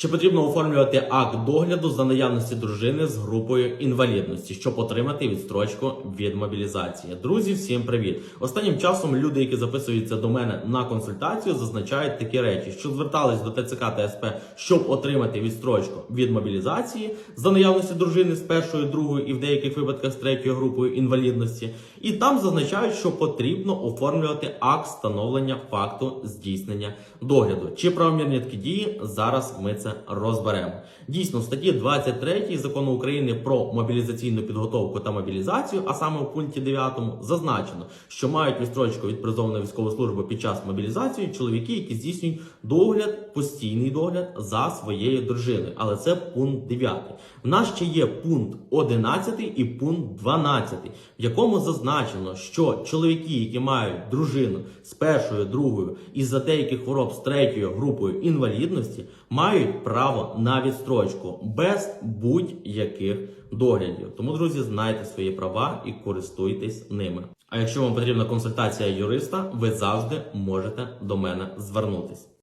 Чи потрібно оформлювати акт догляду за наявності дружини з групою інвалідності, щоб отримати відстрочку від мобілізації? Друзі, всім привіт! Останнім часом люди, які записуються до мене на консультацію, зазначають такі речі, що звертались до ТЦК та СП, щоб отримати відстрочку від мобілізації за наявності дружини з першою, другою і в деяких випадках з третьою групою інвалідності, і там зазначають, що потрібно оформлювати акт встановлення факту здійснення догляду. Чи правомірні такі дії зараз ми це розберемо. Дійсно, в статті 23 закону України про мобілізаційну підготовку та мобілізацію, а саме в пункті 9, зазначено, що мають відстрочку від призову на військову службу під час мобілізації чоловіки, які здійснюють догляд, постійний догляд за своєю дружиною. Але це пункт 9. В нас ще є пункт 11 і пункт 12, в якому зазначено, що чоловіки, які мають дружину з першою, другою і за деяких хвороб з третьою групою інвалідності, мають право на відстрочку без будь-яких доглядів. Тому, друзі, знайте свої права і користуйтесь ними. А якщо вам потрібна консультація юриста, ви завжди можете до мене звернутись.